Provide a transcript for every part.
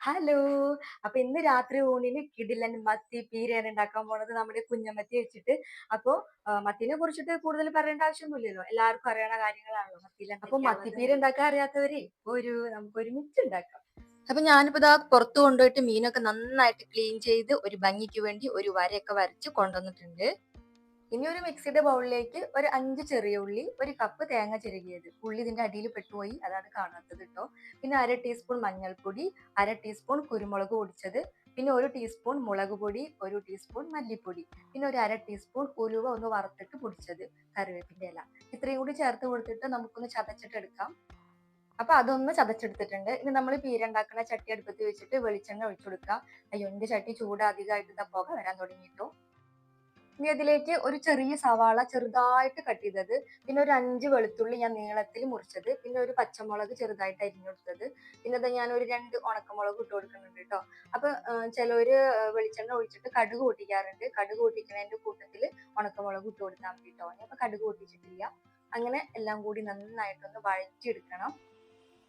Hello. അപ്പൊ ഇന്ന് രാത്രി ഊണിന് കിടിലൻ മത്തി പീരയാണ് ഉണ്ടാക്കാൻ പോണത് നമ്മുടെ കുഞ്ഞമത്തി വെച്ചിട്ട്. അപ്പൊ മത്തിനെ കുറിച്ചിട്ട് കൂടുതൽ പറയേണ്ട ആവശ്യമൊന്നുമില്ലല്ലോ. എല്ലാവർക്കും അറിയണ കാര്യങ്ങളാണല്ലോ മത്തിയിലെ അപ്പൊ മത്തിപ്പീര ഉണ്ടാക്കാൻ അറിയാത്തവരെ ഒരു നമുക്ക് ഒരുമിച്ച് ഉണ്ടാക്കാം അപ്പൊ ഞാനിപ്പോ ഇതാ പുറത്ത് കൊണ്ടുപോയിട്ട് മീനൊക്കെ നന്നായിട്ട് ക്ലീൻ ചെയ്ത് ഒരു ഭംഗിക്ക് വേണ്ടി ഒരു വരയൊക്കെ വരച്ച് കൊണ്ടുവന്നിട്ടുണ്ട്. ഇനി ഒരു മിക്സിയുടെ ബൗളിലേക്ക് ഒരു അഞ്ച് ചെറിയ ഉള്ളി ഒരു കപ്പ് തേങ്ങ ചിരകിയത്. ഉള്ളി ഇതിന്റെ അടിയിൽ പെട്ടുപോയി അതാണ് കാണാത്തത് കേട്ടോ പിന്നെ അര ടീസ്പൂൺ മഞ്ഞൾപ്പൊടി അര ടീസ്പൂൺ കുരുമുളക് പൊടിച്ചത് പിന്നെ ഒരു ടീസ്പൂൺ മുളക് പൊടി ഒരു ടീസ്പൂൺ മല്ലിപ്പൊടി പിന്നെ ഒരു അര ടീസ്പൂൺ ഉലുവ ഒന്ന് വറുത്തിട്ട് പൊടിച്ചത് കറിവേപ്പിന്റെ ഇല. ഇത്രയും കൂടി ചേർത്ത് കൊടുത്തിട്ട് നമുക്കൊന്ന് ചതച്ചിട്ട് എടുക്കാം. അപ്പൊ അതൊന്ന് ചതച്ചെടുത്തിട്ടുണ്ട്. ഇനി നമ്മൾ പീരണ്ടാക്കുന്ന ചട്ടി അടുപ്പത്ത് വെച്ചിട്ട് വെളിച്ചെണ്ണ ഒഴിച്ചു കൊടുക്കാം. അയ്യോ എന്റെ ചട്ടി ചൂട് അധികമായിട്ട് പുക വരാൻ തുടങ്ങിയിട്ടു. ഇനി അതിലേക്ക് ഒരു ചെറിയ സവാള ചെറുതായിട്ട് കട്ട് ചെയ്തത്. പിന്നെ ഒരു അഞ്ച് വെളുത്തുള്ളി ഞാൻ നീളത്തിൽ മുറിച്ചത്. പിന്നെ ഒരു പച്ചമുളക് ചെറുതായിട്ട് അരിഞ്ഞെടുത്തത് പിന്നെ അത് ഞാൻ ഒരു രണ്ട് ഉണക്കമുളക് ഇട്ട് കൊടുക്കുന്നുണ്ട് കേട്ടോ. അപ്പൊ ചിലവര് വെളിച്ചെണ്ണ ഒഴിച്ചിട്ട് കടുക് പൊട്ടിക്കാറുണ്ട് കടുക് പൊട്ടിക്കുന്നതിന്റെ കൂട്ടത്തിൽ ഉണക്കമുളക് ഇട്ട് കൊടുത്താൽ മതി കേട്ടോ. ഞാൻ കടുക് പൊട്ടിച്ചിട്ടില്ല അങ്ങനെ എല്ലാം കൂടി നന്നായിട്ടൊന്ന് വഴറ്റിയെടുക്കണം.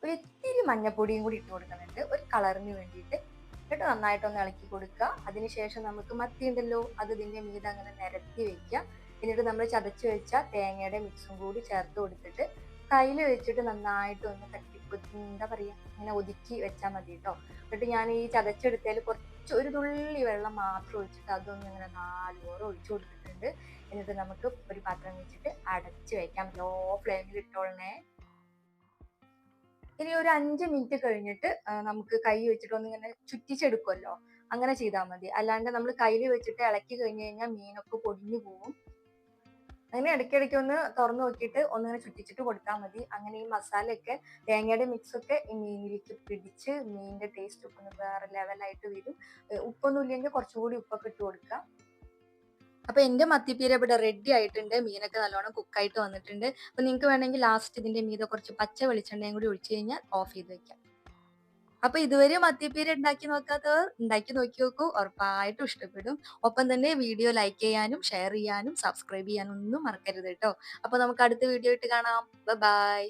ഒരു ഇത്തിരി മഞ്ഞപ്പൊടിയും കൂടി ഇട്ട് കൊടുക്കുന്നുണ്ട്. ഒരു കളറിന് വേണ്ടിയിട്ട് എന്നിട്ട് നന്നായിട്ടൊന്ന് ഇളക്കി കൊടുക്കുക. അതിനുശേഷം നമുക്ക് മത്തി ഉണ്ടല്ലോ അത് ഇതിന്റെ മീതെ അങ്ങനെ നിരത്തി വെക്കുക. എന്നിട്ട് നമ്മൾ ചതച്ച് വെച്ച തേങ്ങയുടെ മിക്സും കൂടി ചേർത്ത് കൊടുത്തിട്ട് കയ്യിൽ വെച്ചിട്ട് നന്നായിട്ട് ഒന്ന് തട്ടി എന്താ പറയുക ഇങ്ങനെ ഒതുക്കി വെച്ചാൽ മതി കേട്ടോ എന്നിട്ട് ഞാൻ ഈ ചതച്ചെടുത്തതിൽ കുറച്ച് ഒരു തുള്ളി വെള്ളം മാത്രം ഒഴിച്ചിട്ട് അതൊന്നും ഇങ്ങനെ നാലോറ് ഒഴിച്ചു കൊടുത്തിട്ടുണ്ട്. എന്നിട്ട് നമുക്ക് ഒരു പാത്രം വെച്ചിട്ട് അടച്ച് വെക്കാം. ലോ ഫ്ലെയിമിൽ ഇട്ടോളണേ. ഇനി ഒരു അഞ്ച് മിനിറ്റ് കഴിഞ്ഞിട്ട് നമുക്ക് കൈ വെച്ചിട്ട് ഒന്ന് ഇങ്ങനെ ചുറ്റിച്ചെടുക്കുമല്ലോ അങ്ങനെ ചെയ്താൽ മതി. അല്ലാണ്ട് നമ്മൾ കയ്യിൽ വെച്ചിട്ട് ഇളക്കി കഴിഞ്ഞ് കഴിഞ്ഞാൽ മീനൊക്കെ പൊടിഞ്ഞു പോകും അങ്ങനെ ഇടയ്ക്കിടയ്ക്ക് ഒന്ന് തുറന്നു നോക്കിയിട്ട് ഒന്നിങ്ങനെ ചുറ്റിച്ചിട്ട് കൊടുത്താൽ മതി. അങ്ങനെ ഈ മസാലയൊക്കെ തേങ്ങയുടെ മിക്സ് ഒക്കെ ഈ മീനിലേക്ക് പിടിച്ച് മീനിന്റെ ടേസ്റ്റ് ഒക്കെ ഒന്ന് വേറെ ലെവലായിട്ട് വരും. ഉപ്പൊന്നും ഇല്ലെങ്കിൽ കുറച്ചുകൂടി ഉപ്പൊക്കെ ഇട്ട് കൊടുക്കുക അപ്പൊ എന്റെ മത്തിപ്പീര ഇവിടെ റെഡി ആയിട്ടുണ്ട്. മീനൊക്കെ നല്ലോണം കുക്കായിട്ട് വന്നിട്ടുണ്ട്. അപ്പൊ നിങ്ങൾക്ക് വേണമെങ്കിൽ ലാസ്റ്റ് ഇതിന്റെ മീത കുറച്ച് പച്ച വെളിച്ചെണ്ണയും കൂടി ഒഴിച്ചു കഴിഞ്ഞാൽ ഓഫ് ചെയ്ത് വെക്കാം. അപ്പൊ ഇതുവരെ മത്തിപ്പീര ഉണ്ടാക്കി നോക്കാത്തവർ ഉണ്ടാക്കി നോക്കി നോക്കൂ. ഉറപ്പായിട്ടും ഇഷ്ടപ്പെടും. ഒപ്പം തന്നെ വീഡിയോ ലൈക്ക് ചെയ്യാനും ഷെയർ ചെയ്യാനും സബ്സ്ക്രൈബ് ചെയ്യാനും ഒന്നും മറക്കരുത് കേട്ടോ. അപ്പൊ നമുക്ക് അടുത്ത വീഡിയോ ഇട്ട് കാണാം. ബൈ